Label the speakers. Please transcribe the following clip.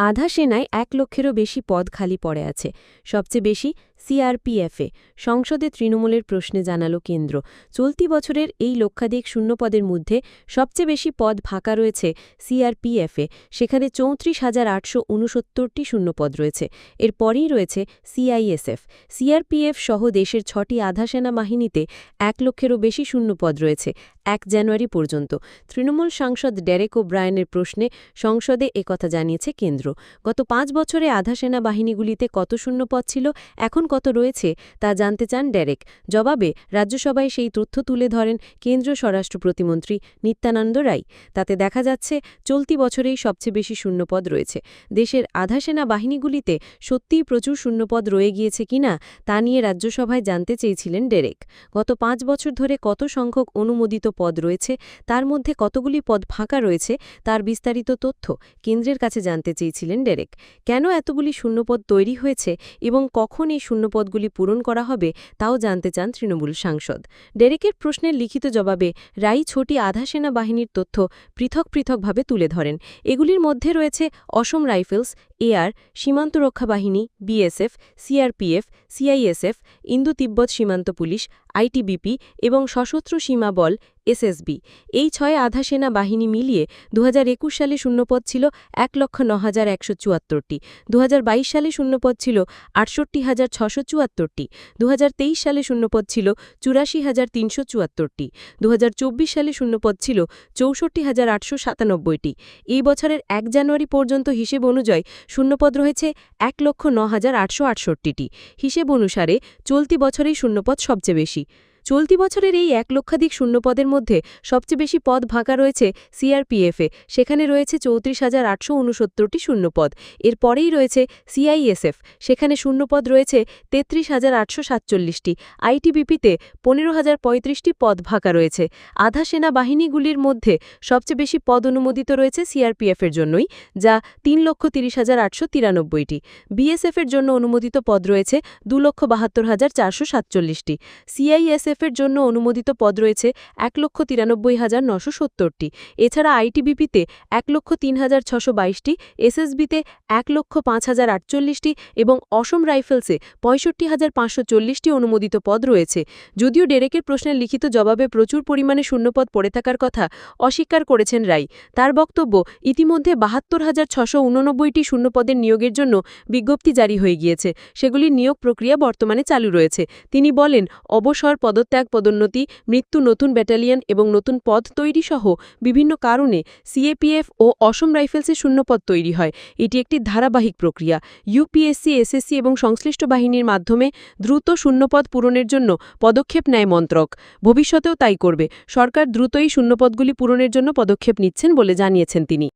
Speaker 1: আধা সেনায় এক লক্ষেরও বেশি পদ খালি পড়ে আছে। সবচেয়ে বেশি সিআরপিএফে সংসদে তৃণমূলের প্রশ্নে জানালো কেন্দ্র। চলতি বছরের এই লক্ষাধিক শূন্যপদের মধ্যে সবচেয়ে বেশি পদ ফাঁকা রয়েছে সিআরপিএফে। সেখানে চৌত্রিশ হাজার আটশো উনসত্তরটি শূন্যপদ রয়েছে। এরপরেই রয়েছে সিআইএসএফ। সিআরপিএফ সহ দেশের ছটি আধা সেনা বাহিনীতে এক লক্ষেরও বেশি শূন্যপদ রয়েছে এক জানুয়ারি পর্যন্ত। তৃণমূল সাংসদ ডেরেক ও ব্রায়নের প্রশ্নে সংসদে একথা জানিয়েছে কেন্দ্র। গত পাঁচ বছরে আধা সেনা বাহিনীগুলিতে কত শূন্যপদ ছিল? এখন কত রয়েছে তা জানতে চান ডেরেক। জবাবে রাজ্যসভায় সেই তথ্য তুলে ধরেন কেন্দ্রীয় স্বরাষ্ট্র প্রতিমন্ত্রী নিত্যানন্দ রায়। তাতে দেখা যাচ্ছে, চলতি বছরেই সবচেয়ে বেশি শূন্যপদ রয়েছে। দেশের আধা সেনা বাহিনীগুলিতে সত্যিই প্রচুর শূন্যপদ রয়ে গিয়েছে কিনা তা নিয়ে রাজ্যসভায় জানতে চেয়েছিলেন ডেরেক। গত পাঁচ বছর ধরে কত সংখ্যক অনুমোদিত পদ রয়েছে, তার মধ্যে কতগুলি পদ ফাঁকা রয়েছে, তার বিস্তারিত তথ্য কেন্দ্রের কাছে জানতে চেয়েছিলেন ডেরেক। কেন এতগুলি শূন্যপদ তৈরি হয়েছে এবং কখন এই শূন্যপদগুলি পূরণ করা হবে, তাও জানতে চান তৃণমূল সাংসদ। ডেরেকের প্রশ্নের লিখিত জবাবে রাই ছোটি আধা সেনাবাহিনীর তথ্য পৃথক পৃথকভাবে তুলে ধরেন। এগুলির মধ্যে রয়েছে অসম রাইফেলস এয়ার সীমান্ত রক্ষা বাহিনী, বিএসএফ, সিআরপিএফ, সিআইএসএফ, ইন্দো তিব্বত সীমান্ত পুলিশ, আইটিবিপি এবং সশস্ত্র সীমা বল, এসএসবি। এই ছয় আধা সেনা বাহিনী মিলিয়ে দু হাজার একুশ সালে শূন্যপদ ছিল এক লক্ষ ন হাজার একশো চুয়াত্তরটি দু হাজার বাইশ সালে শূন্যপদ ছিল আটষট্টি হাজার ছশো চুয়াত্তরটি দু হাজার তেইশ সালে শূন্যপদ ছিল চুরাশি হাজার তিনশো চুয়াত্তরটি দু হাজার চব্বিশ সালে শূন্যপদ ছিল চৌষট্টি হাজার আটশো সাতানব্বইটি। এই বছরের এক জানুয়ারি পর্যন্ত হিসেব অনুযায়ী শূন্যপদ রয়েছে এক লক্ষ ন হাজার আটশো আটষট্টিটি। হিসেব অনুসারে চলতি বছরেই শূন্যপদ সবচেয়ে বেশি। চলতি বছরের এই এক লক্ষাধিক শূন্যপদের মধ্যে সবচেয়ে বেশি পদ ফাঁকা রয়েছে সিআরপিএফে সেখানে রয়েছে চৌত্রিশ হাজার আটশো উনসত্তরটি শূন্যপদ। এর পরেই রয়েছে সিআইএসএফ সেখানে শূন্যপদ রয়েছে তেত্রিশ হাজার আটশো সাতচল্লিশটি। আইটিবিপিতে পনেরো হাজার পঁয়ত্রিশটি পদ ফাঁকা রয়েছে। আধা সেনা বাহিনীগুলির মধ্যে সবচেয়ে বেশি পদ অনুমোদিত রয়েছে সিআরপিএফের জন্যই, যা তিন লক্ষ তিরিশ হাজার আটশো তিরানব্বইটি। বিএসএফের জন্য অনুমোদিত পদ রয়েছে দু লক্ষ বাহাত্তর হাজার চারশো সাতচল্লিশটি। সিআইএসএফ এর জন্য অনুমোদিত পদ রয়েছে এক লক্ষ তিরানব্বই হাজার নশো সত্তরটি। এছাড়া আইটিবিপিতে এক লক্ষ তিন হাজার ছশো বাইশটি, এসএসবিতে এক লক্ষ পাঁচ হাজার আটচল্লিশটি এবং অসম রাইফেলসে পঁয়ষট্টি হাজার পাঁচশো চল্লিশটি অনুমোদিত পদ রয়েছে। যদিও ডেরেকের প্রশ্নের লিখিত জবাবে প্রচুর পরিমাণে শূন্যপদ পড়ে থাকার কথা অস্বীকার করেছেন রাই তার বক্তব্য, ইতিমধ্যে বাহাত্তর হাজার ছশো উননব্বইটি শূন্যপদের নিয়োগের জন্য বিজ্ঞপ্তি জারি হয়ে গিয়েছে। সেগুলির নিয়োগ প্রক্রিয়া বর্তমানে চালু রয়েছে। তিনি বলেন, অবসর পদত্যাগ, পদোন্নতি, মৃত্যু, নতুন ব্যাটালিয়ন এবং নতুন পদ তৈরি সহ বিভিন্ন কারণে সিএপিএফ ও অসম রাইফেলসে শূন্যপদ তৈরি হয়। এটি একটি ধারাবাহিক প্রক্রিয়া। ইউপিএসসি, এসএসসি এবং সংশ্লিষ্ট বাহিনীর মাধ্যমে দ্রুত শূন্যপদ পূরণের জন্য পদক্ষেপ নেয় মন্ত্রক। ভবিষ্যতেও তাই করবে। সরকার দ্রুতই শূন্যপদগুলি পূরণের জন্য পদক্ষেপ নিচ্ছেন বলে জানিয়েছেন তিনি।